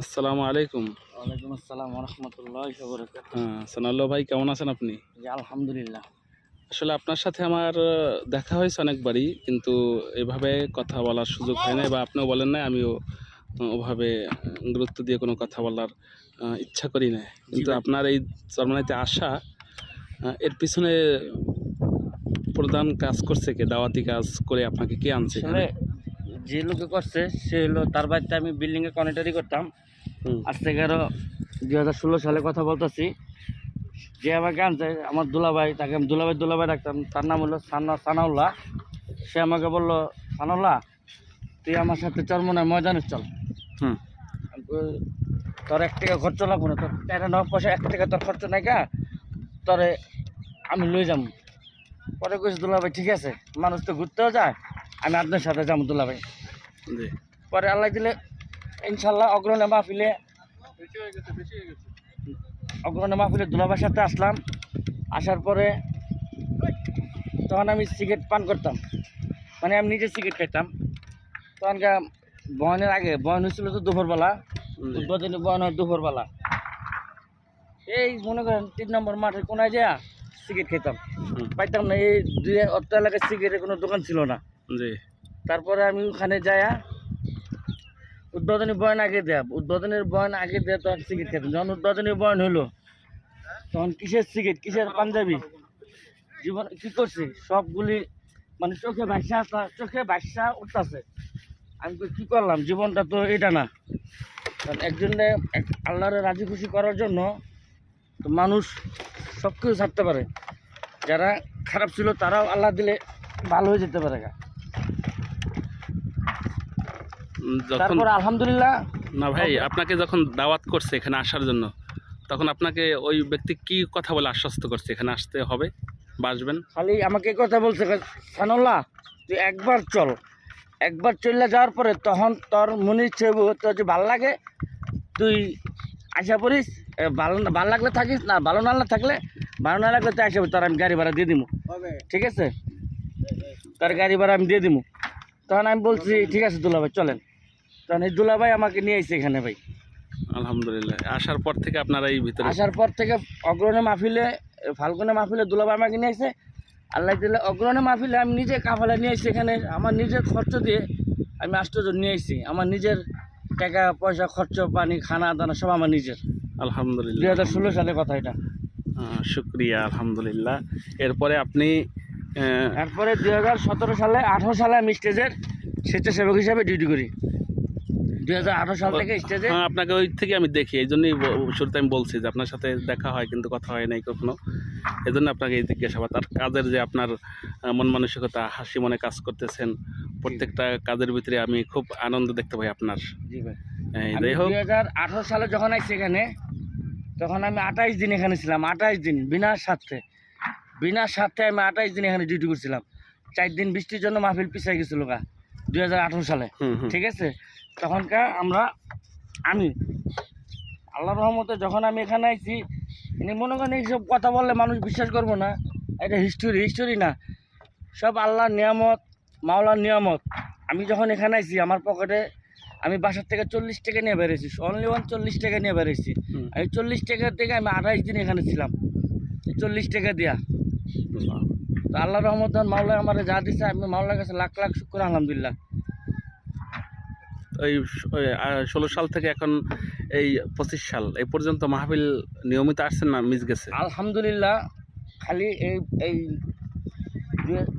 আসসালামু আলাইকুম। ওয়ালাইকুম আসসালাম রহমতুল্লাহ হ্যাঁ সানাল্লাহ ভাই কেমন আছেন আপনি? জি আলহামদুলিল্লাহ। আসলে আপনার সাথে আমার দেখা হয়েছে অনেকবারই কিন্তু এভাবে কথা বলার সুযোগ হয় না বা আপনিও বলেন না আমিও ওভাবে গুরুত্ব দিয়ে কোনো কথা বলার ইচ্ছা করি না কিন্তু আপনার এই চরমানিতে আসা এর পিছনে প্রধান কাজ করছে কে? দাওয়াতি কাজ করে আপনাকে কে আনছে? যে লোকে করছে সে হলো তার বাড়িতে আমি বিল্ডিং এ কনেটারি করতাম। আজ থেকে আরও দুই হাজার ষোলো সালে কথা বলতেছি। যে আমাকে আনছে আমার দুলাভাই তাকে আমি দুলাভাই দুলাভাই রাখতাম তার নাম হলো সানা সানাউল্লাহ। সে আমাকে বলল সানাউল্লাহ তুই আমার সাথে চরমনায় ময়দানে চল। হুম। তোর এক টাকা খরচ লাগবো না তোর টাকা নেওয়া পয়সা এক টাকা তোর খরচ নাই কা তোরে আমি লই যাম পরে কইছে দুলাভাই ঠিক আছে মানুষ তো ঘুরতেও যায় আমি আপনার সাথে যাব দুলাভাই। পরে আল্লাহ দিলে ইনশাল্লাহ অগ্রণে মাহফিলে অগ্রণে মাহফিলে দুলাভাইয়ের সাথে আসলাম। আসার পরে তখন আমি সিগারেট পান করতাম। মানে আমি নিজে সিগারেট খাইতাম। তখনকার বয়নের আগে বয়ন হয়েছিল তো দুপুরবেলা। উদ্বোধনী বয়ন হয় দুপুরবেলা। এই মনে করেন তিন নম্বর মাঠে কোনায় যা সিগারেট খেতাম পাইতাম না এই দুই অত এলাকায় সিগারেটের কোনো দোকান ছিল না। জি। তারপরে আমি ওখানে যায়া উদ্বোধনী বয়ন আগে দেয়া। উদ্বোধনের বয়ন আগে দেয়া তখন সিগারেট খেতাম। যখন উদ্বোধনী বয়ন হলো তখন কিসের সিগারেট? কিসের পাঞ্জাবি? জীবন কি করছি? সবগুলি মানে চোখে ভাষা আসা চোখে ভাষা উঠতেছে। আমি কই, কি করলাম? জীবনটা তো এটা না। কারণ একজনে এক আল্লাহরে রাজি খুশি করার জন্য তো মানুষ সব কিছু ছাড়তে পারে। যারা খারাপ ছিল তারাও আল্লাহ দিলে ভালো হয়ে যেতে পারে গা। উম, যখন তারপর আলহামদুলিল্লাহ না ভাই আপনাকে যখন দাওয়াত করছে এখানে আসার জন্য তখন আপনাকে ওই ব্যক্তি কি কথা বলে আশ্বস্ত করছে? এখানে আসতে হবে? বাসবেন খালি আমাকে কথা বলছে সানুল্লাহ তুই একবার চল। একবার চলে যাওয়ার পরে তখন তোর মনে চেবু তোর যে ভালো লাগে। তুই আসা করিস ভালো না- ভালো লাগলে থাকিস না ভালো না থাকলে ভালো না লাগলে তুই আসা তোর আমি গাড়ি ভাড়া দিয়ে দিব ঠিক আছে? তার গাড়ি ভাড়া আমি দিয়ে দিব তখন আমি বলছি ঠিক আছে দুলাভাই চলেন। তখন এই দুলাভাই আমাকে নিয়ে এসেছে এখানে ভাই। আলহামদুলিল্লাহ। আসার পর থেকে আপনারা এই ভিতরে আসার পর থেকে অগ্রণে মাহফিলে ফাল্গুনে মাহফিলে দুলাভাই আমাকে নিয়ে এসে আল্লাহ দিলে অগ্রণে মাহফিলে আমি নিজে কাফালা নিয়ে এসেছি এখানে। আমার নিজের খরচ দিয়ে আমি আষ্টজন নিয়ে এসেছি আমার নিজের টাকা পয়সা খরচ পানি খানা দানা সব আমার নিজের। আলহামদুলিল্লাহ। দুই হাজার ষোলো সালে কথা এটা। শুক্রিয়া আলহামদুলিল্লাহ। এরপরে আপনি আহ, তারপরে দুই হাজার সতেরো সালে আঠারো সালে আমি স্টেজের স্বেচ্ছাসেবক হিসাবে ডিউটি করি। দুই হাজার আঠারো সাল থেকে স্টেজে হ্যাঁ আপনাকে ওই থেকে আমি দেখি এই জন্যই শুরুতে আমি বলছি যে আপনার সাথে দেখা হয় কিন্তু কথা হয় নাই কখনো। এই জন্য আপনাকে এই জিজ্ঞাসাবাদ। আর কাজের যে আপনার মন মানসিকতা হাসি মনে কাজ করতেছেন প্রত্যেকটা কাজের ভিতরে আমি খুব আনন্দ দেখতে পাই আপনার। জি ভাই। যাই হোক। দুই হাজার আঠারো সালে যখন আসছি এখানে তখন আমি আঠাইশ দিন এখানে ছিলাম আঠাইশ দিন বিনা স্বার্থে। বিনা স্বার্থে আমি আঠাইশ দিন এখানে ডিউটি করছিলাম। চার দিন বৃষ্টির জন্য মাহফিল পিছাই গেছিল গা। দুই হাজার আঠারো সালে ঠিক আছে? তখনকার আমরা আমি আল্লাহ রহমতে যখন আমি এখানে আইছি এনে মনে করেন এইসব কথা বললে মানুষ বিশ্বাস করব না। এটা হিস্টোরি হিস্টোরি না। সব আল্লাহর নিয়ামত মাওলার নিয়ামত। আমি যখন এখানে আইছি আমার পকেটে আমি বাসার থেকে চল্লিশ টাকা নিয়ে বেরিয়েছি অনলি ওয়ান চল্লিশ টাকা নিয়ে বেরিয়েছি আমি চল্লিশ টাকা থেকে আমি আঠাইশ দিন এখানে ছিলাম। চল্লিশ টাকা দিয়া। তো আল্লাহ রহমত মাওলা আমার যা দিচ্ছে আমি মাওলার কাছে লাখ লাখ শুক্র আলহামদুলিল্লাহ। ওই ষোলো সাল থেকে এখন এই পঁচিশ সাল এই পর্যন্ত মাহফিল নিয়মিত আসছেন না মিস গেছে? আলহামদুলিল্লাহ খালি এই এই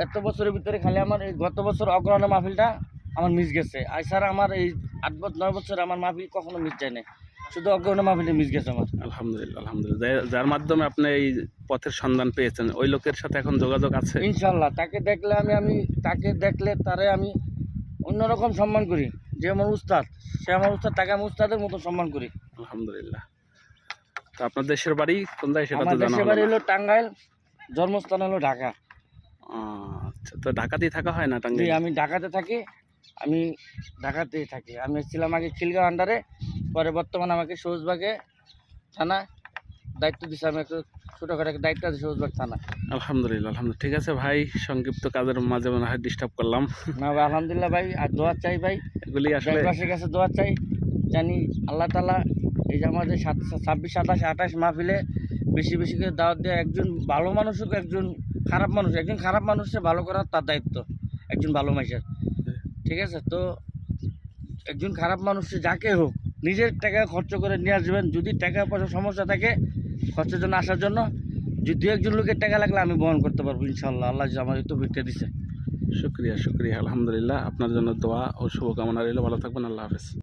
এত বছরের ভিতরে খালি আমার এই গত বছর অগ্রহণ মাহফিলটা আমার মিস গেছে। আর আমার এই আট বছর নয় বছর আমার মাহফিল কখনো মিস যায় না শুধু অগ্রহণ মাহফিলে মিস গেছে আমার। আলহামদুলিল্লাহ আলহামদুলিল্লাহ। যার- মাধ্যমে আপনি এই পথের সন্ধান পেয়েছেন ওই লোকের সাথে এখন যোগাযোগ আছে? ইনশাল্লাহ তাকে দেখলে আমি আমি তাকে দেখলে তারে আমি অন্যরকম সম্মান করি। যে আমার উস্তাদ সে আমার উস্তাদ তাকে আমি উস্তাদের মতো সম্মান করি। আলহামদুলিল্লাহ। তো আপনার দেশের বাড়ি কোন জায়গায় সেটা আমার তো জানা দেশের বাড়ি না। হলো টাঙ্গাইল জন্মস্থান হলো ঢাকা। আচ্ছা তো ঢাকাতেই থাকা হয় না টাঙ্গাইল? আমি ঢাকাতে থাকি আমি ঢাকাতেই থাকি। আমি ছিলাম আগে খিলগাঁও আন্ডারে পরে বর্তমানে আমাকে সবুজবাগে থানা দায়িত্ব দিচ্ছে আমি একটু ছোটোখাটো একটা দায়িত্ব আছে সবুজবাগ থানা। আলহামদুলিল্লাহ আলহামদুলিল্লাহ। ঠিক আছে ভাই সংক্ষিপ্ত কাজের মাঝে মনে হয় ডিস্টার্ব করলাম। না ভাই আলহামদুলিল্লাহ ভাই আর দোয়া চাই ভাই। এগুলি আসলে কাছে দোয়া চাই জানি আল্লাহ তালা এই যে আমাদের সাত- ছাব্বিশ সাতাশ আঠাশ মাহফিলে বেশি বেশি করে দাওয়াত দেওয়া একজন ভালো মানুষ হোক একজন খারাপ মানুষ একজন খারাপ মানুষকে ভালো করার তার দায়িত্ব একজন ভালো মানুষের। ঠিক আছে? তো একজন খারাপ মানুষ যাকে হোক নিজের টাকা খরচ করে নিয়ে আসবেন। যদি টাকা পয়সার সমস্যা থাকে খরচের জন্য আসার জন্য, যদি একজন লোকের টাকা লাগলে আমি বহন করতে পারব ইনশাল্লাহ আল্লাহ আমার তো ভিক্ষা দিছে। শুক্রিয়া শুক্রিয়া। আলহামদুলিল্লাহ। আপনার জন্য দোয়া ও শুভকামনা রইল। ভালো থাকবেন। আল্লাহ হাফেজ।